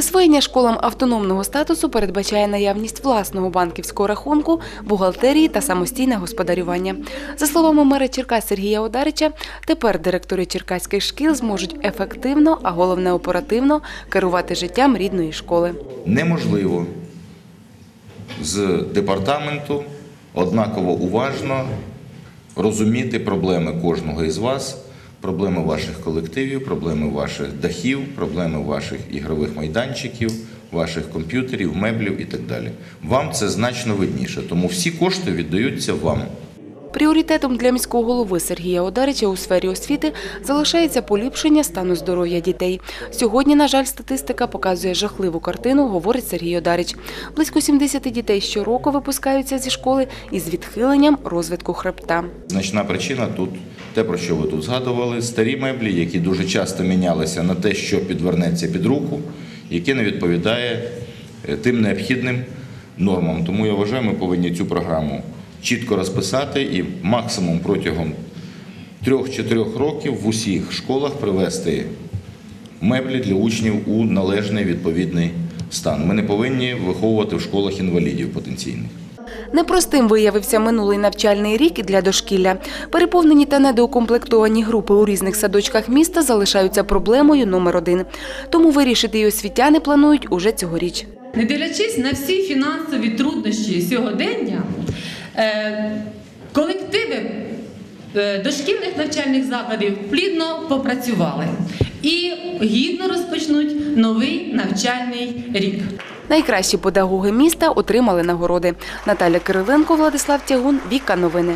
Присвоєння школам автономного статусу передбачає наявність власного банківського рахунку, бухгалтерії та самостійне господарювання. За словами мера Черкас Сергія Одарича, тепер директори черкаських шкіл зможуть ефективно, а головне оперативно керувати життям рідної школи. неможливо з департаменту однаково уважно розуміти проблеми кожного із вас, проблеми ваших колективів, проблеми ваших дахів, проблеми ваших ігрових майданчиків, ваших комп'ютерів, меблів і так далі. Вам це значно видніше, тому всі кошти віддаються вам. Пріоритетом для міського голови Сергія Одарича у сфері освіти залишається поліпшення стану здоров'я дітей. Сьогодні, на жаль, статистика показує жахливу картину, говорить Сергій Одарич. Близько 70 дітей щороку випускаються зі школи із відхиленням розвитку хребта. Значна причина тут те, про що ви тут згадували, старі меблі, які дуже часто мінялися на те, що підвернеться під руку, яке не відповідає е, тим необхідним нормам. Тому я вважаю, ми повинні цю програму чітко розписати і максимум протягом трьох-чотирьох років в усіх школах привести меблі для учнів у належний відповідний стан. Ми не повинні виховувати в школах інвалідів потенційних. Непростим виявився минулий навчальний рік і для дошкілля. Переповнені та недоукомплектовані групи у різних садочках міста залишаються проблемою номер один. Тому вирішити її освітяни планують уже цьогоріч. Не дивлячись на всі фінансові труднощі сьогодення, колективи е, дошкільних навчальних закладів плідно попрацювали і гідно розпочнуть новий навчальний рік. Найкращі педагоги міста отримали нагороди. Наталя Кириленко, Владислав Тягун, Віка Новини.